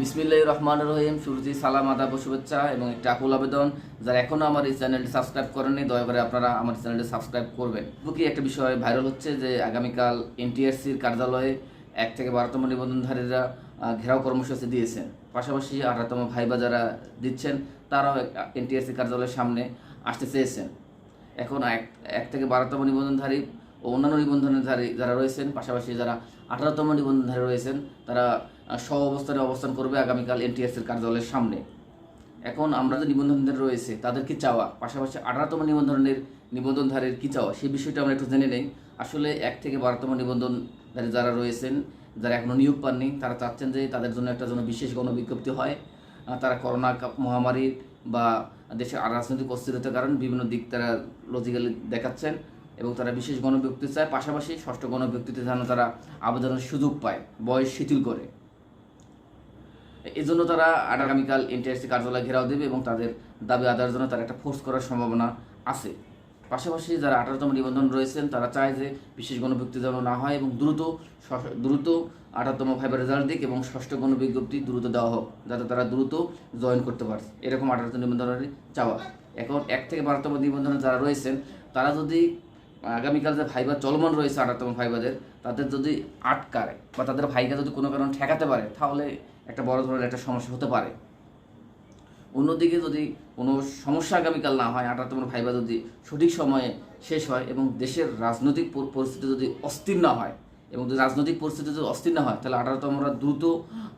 বিসমিল্লাহ রহমান রহিম। শুরুতে সালাম, আদাব শুভেচ্ছা এবং একটি আকুল আবেদন। যারা এখনও আমার এই চ্যানেলটি সাবস্ক্রাইব করেননি, দয়া করে আপনারা আমার চ্যানেলটি সাবস্ক্রাইব করবেন। কি একটা বিষয় ভাইরাল হচ্ছে যে, আগামীকাল এনটিআরসির কার্যালয়ে এক থেকে বারোতম নিবন্ধনধারীরা ঘেরাও কর্মসূচি দিয়েছেন। পাশাপাশি আঠারোতম ভাইবা যারা দিচ্ছেন, তারাও এনটিআরসি কার্যালয়ের সামনে আসতে চেয়েছেন। এখন এক এক থেকে বারোতম নিবন্ধনধারী ও অন্যান্য নিবন্ধনধারী যারা রয়েছেন, পাশাপাশি যারা আঠারোতম নিবন্ধনধারী রয়েছেন, তারা স্ব অবস্থানে অবস্থান করবে আগামীকাল এনটিএসের কার্যালয়ের সামনে। এখন আমরা যে নিবন্ধনধারী রয়েছে, তাদের কি চাওয়া? পাশাপাশি আঠারোতম নিবন্ধনের নিবন্ধনধারীর কী চাওয়া? সেই বিষয়টা আমরা একটু জেনে নেই। আসলে এক থেকে বারোতম নিবন্ধনধারী যারা রয়েছেন, যারা এখনও নিয়োগ পাননি, তারা চাচ্ছেন যে তাদের জন্য একটা জন্য বিশেষ গণবিজ্ঞপ্তি হয়। তারা করোনা কা- মহামারী বা দেশের রাজনৈতিক অস্থিরতার কারণে বিভিন্ন দিক তারা লজিক্যালি দেখাচ্ছেন। এবং তারা বিশেষ গণবিজ্ঞপ্তি চায়, পাশাপাশি ষষ্ঠ গণবিজ্ঞপ্তিতে যেন তারা আবেদনের সুযোগ পায়, বয়স শিথিল করে। এই জন্য তারা আগামীকাল এনটিআরসি কার্যালয় ঘেরাও দেবে এবং তাদের দাবি আদায়ের জন্য তারা একটা ফোর্স করার সম্ভাবনা আছে। পাশাপাশি যারা আঠারোতম নিবন্ধন রয়েছেন, তারা চায় যে বিশেষ গণবিজ্ঞপ্তি যেন না হয় এবং দ্রুত দ্রুত আঠারোতম ফাইবার রেজাল্ট দিক এবং ষষ্ঠ গণবিজ্ঞপ্তি দ্রুত দেওয়া হোক, যাতে তারা দ্রুত জয়েন করতে পারে। এরকম আঠারোতম নিবন্ধনের চাওয়া। এখন এক থেকে বারোতম নিবন্ধনে যারা রয়েছেন, তারা যদি আগামীকাল যে ভাইবা চলমান রয়েছে আঠারোতম ভাইবাদের তাদের যদি আটকায় বা তাদের ভাইকে যদি কোনো কারণে ঠেকাতে পারে, তাহলে একটা বড় ধরনের একটা সমস্যা হতে পারে। অন্যদিকে যদি কোনো সমস্যা আগামীকাল না হয় আঠারোতম ভাইবা যদি সঠিক সময়ে শেষ হয় এবং দেশের রাজনৈতিক পরিস্থিতি যদি অস্থির না হয় এবং যদি রাজনৈতিক পরিস্থিতি যদি অস্থির না হয়, তাহলে আঠারোতমরা দ্রুত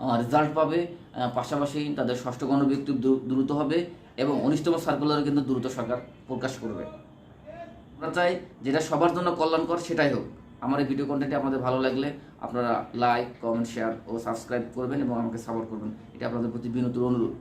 রেজাল্ট পাবে পাশাপাশি তাদের ষষ্ঠ দ্রু- দ্রুত হবে এবং উনিশতম সার্কুলারও কিন্তু দ্রুত সরকার প্রকাশ করবে। আমরা চাই যেটা সবার জন্য কল্যাণকর, সেটাই হোক। আমার এই ভিডিও কন্টেন্টটি আপনাদের ভালো লাগলে আপনারা লাইক কমেন্ট শেয়ার ও সাবস্ক্রাইব করবেন এবং আমাকে সাপোর্ট করবেন। এটা আপনাদের প্রতি বিনোদন অনুরোধ।